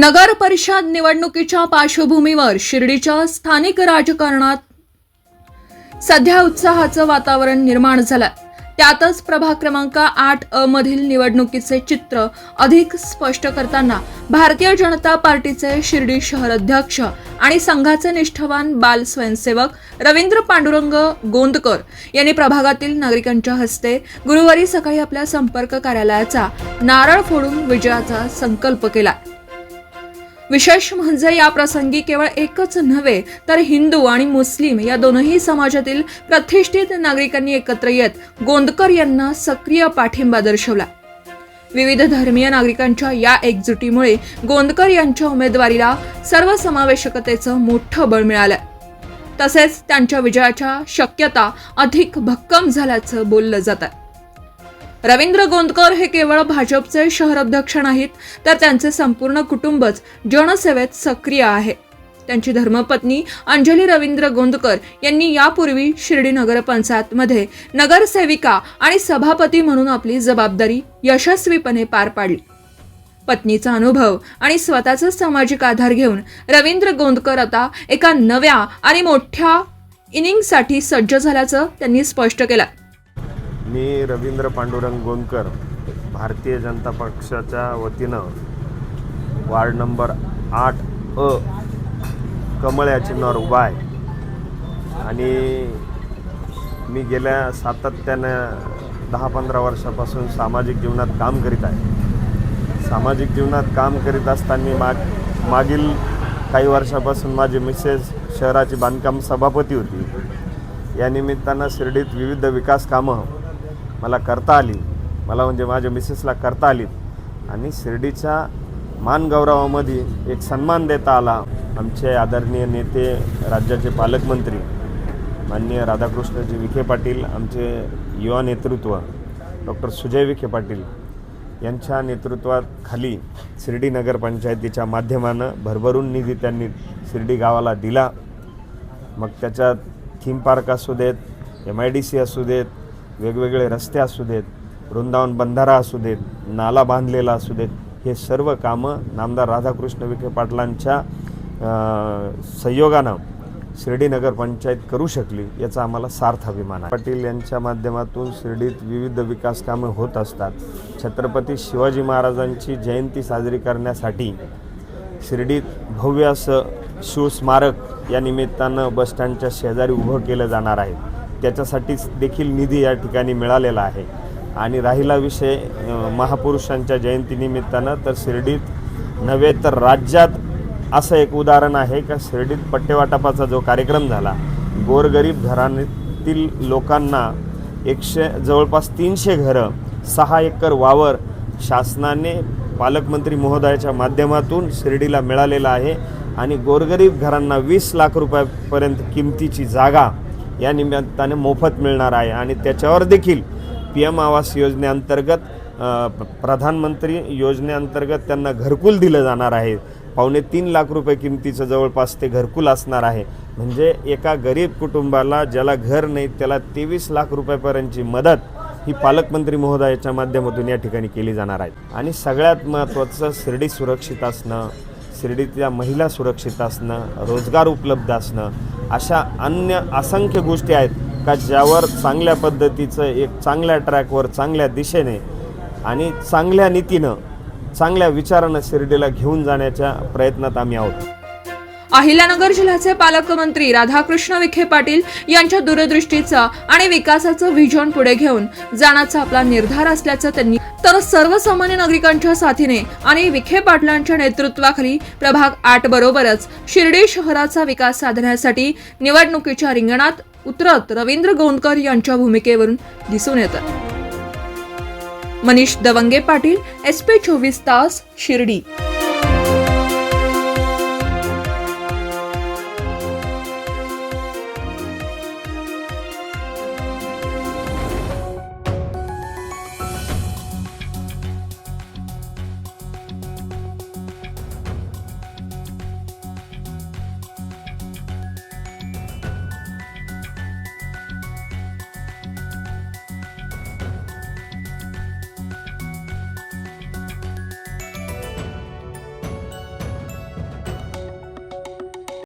नगर परिषद निवडणुकीच्या पार्श्वभूमीवर शिर्डीच्या स्थानिक राजकारणात सध्या उत्साहाचं वातावरण निर्माण झालं त्यातच प्रभाग क्रमांक आठ अ मधील निवडणुकीचे चित्र अधिक स्पष्ट करताना भारतीय जनता पार्टीचे शिर्डी शहर अध्यक्ष आणि संघाचे निष्ठावान बाल स्वयंसेवक रवींद्र पांडुरंग गोंदकर यांनी प्रभागातील नागरिकांच्या हस्ते गुरुवारी सकाळी आपल्या संपर्क कार्यालयाचा नारळ फोडून विजयाचा संकल्प केला विशेष म्हणजे या प्रसंगी केवळ एकच नव्हे तर हिंदू आणि मुस्लिम या दोनही समाजातील प्रतिष्ठित नागरिकांनी एकत्र येत गोंदकर यांना सक्रिय पाठिंबा दर्शवला. विविध धर्मीय नागरिकांच्या या एकजुटीमुळे गोंदकर यांच्या उमेदवारीला सर्वसमावेशकतेचं मोठं बळ मिळालं. तसेच त्यांच्या विजयाच्या शक्यता अधिक भक्कम झाल्याचं बोललं जातं. आहे रवींद्र गोंदकर हे केवळ भाजपचे शहर अध्यक्ष नाहीत तर त्यांचे संपूर्ण कुटुंबच जनसेवेत सक्रिय आहे. त्यांची धर्मपत्नी अंजली रवींद्र गोंदकर यांनी यापूर्वी शिर्डी नगरपंचायतमध्ये नगरसेविका आणि सभापती म्हणून आपली जबाबदारी यशस्वीपणे पार पाडली. पत्नीचा अनुभव आणि स्वतःचा सामाजिक आधार घेऊन रवींद्र गोंदकर आता एका नव्या आणि मोठ्या इनिंगसाठी सज्ज झाल्याचं त्यांनी स्पष्ट केलं. मी रवींद्र पांडुरंग गोंदकर भारतीय जनता पक्षाच्या वतीनं वार्ड नंबर आठ अ कमळ या चिन्हावर उभा आहे. आणि मी गेल्या सातत्यानं दहा पंधरा वर्षापासून सामाजिक जीवनात काम करीत आहे. सामाजिक जीवनात काम करीत असताना माग मागील काही वर्षापासून माझी मिसेस शहराची बांधकाम सभापती होती. या निमित्तानं शिर्डीत विविध विकास कामं मला करता आली. मला म्हणजे माझ्या मिसेसला करता आलीत आणि शिर्डीच्या मानगौरवामध्ये एक सन्मान देता आला. आमचे आदरणीय नेते राज्याचे पालकमंत्री माननीय राधाकृष्णजी विखे पाटील आमचे युवा नेतृत्व डॉक्टर सुजय विखे पाटील यांच्या नेतृत्वात खाली शिर्डी नगरपंचायतीच्या माध्यमानं भरभरून निधी त्यांनी शिर्डी गावाला दिला. मग त्याच्यात थीम पार्क असू देत एम आय डी सी असू देत वेगवेगळे रस्ते असू देत वृंदावन बंधारा असू देत नाला बांधलेला असू देत हे सर्व कामं नामदार राधाकृष्ण विखे पाटलांच्या संयोगानं शिर्डी नगर पंचायत करू शकली याचा आम्हाला सार्थ अभिमान आहे. पाटील यांच्या माध्यमातून शिर्डीत विविध विकास कामे होत असतात. छत्रपती शिवाजी महाराजांची जयंती साजरी करण्यासाठी शिर्डीत भव्य असं शिवस्मारक या निमित्तानं बसस्टँडच्या शेजारी उभं केलं जाणार आहे. त्याच्यासाठीच देखील निधी या ठिकाणी मिळालेला आहे. आणि राहिला विषय महापुरुषांच्या जयंतीनिमित्तानं तर शिर्डीत नव्हे तर राज्यात असं एक उदाहरण आहे का शिर्डीत पट्टेवाटपाचा जो कार्यक्रम झाला गोरगरीब घराण्यातील लोकांना एकशे जवळपास तीनशे घरं सहा एकर वावर शासनाने पालकमंत्री महोदयाच्या माध्यमातून शिर्डीला मिळालेला आहे. आणि गोरगरीब घरांना वीस लाख रुपयापर्यंत किमतीची जागा या निमित्ताने मोफत मिळणार आहे. आणि त्याच्यावर देखील पी एम आवास योजनेअंतर्गत प्रधानमंत्री योजनेअंतर्गत त्यांना घरकुल दिलं जाणार आहे. पावणे तीन लाख रुपये किमतीचं जवळपास ते घरकुल असणार आहे. म्हणजे एका गरीब कुटुंबाला ज्याला घर नाही त्याला तेवीस लाख रुपयापर्यंतची मदत ही पालकमंत्री महोदयाच्या माध्यमातून या ठिकाणी केली जाणार आहे. आणि सगळ्यात महत्त्वाचं शिर्डी सुरक्षित असणं शिर्डीतल्या महिला सुरक्षित असणं रोजगार उपलब्ध असणं अशा अन्य असंख्य गोष्टी आहेत का ज्यावर चांगल्या पद्धतीचं एक चांगल्या ट्रॅकवर चांगल्या दिशेने आणि चांगल्या नीतीनं चांगल्या विचारानं शिर्डीला घेऊन जाण्याच्या प्रयत्नात आम्ही आहोत. अहिल्यानगर जिल्ह्याचे पालकमंत्री राधाकृष्ण विखे पाटील यांच्या दूरदृष्टीचं आणि विकासाचं व्हिजन पुढे घेऊन जाण्याचा आपला निर्धार असल्याचं त्यांनी तर सर्वसामान्य नागरिकांच्या साथीने आणि विखे पाटलांच्या नेतृत्वाखाली प्रभाग आठ बरोबरच शिर्डी शहराचा विकास साधण्यासाठी निवडणुकीच्या रिंगणात उतरत रवींद्र गोंडकर यांच्या भूमिकेवरून दिसून येतं. मनीष दवंगे पाटील एस पी चोवीस तास शिर्डी.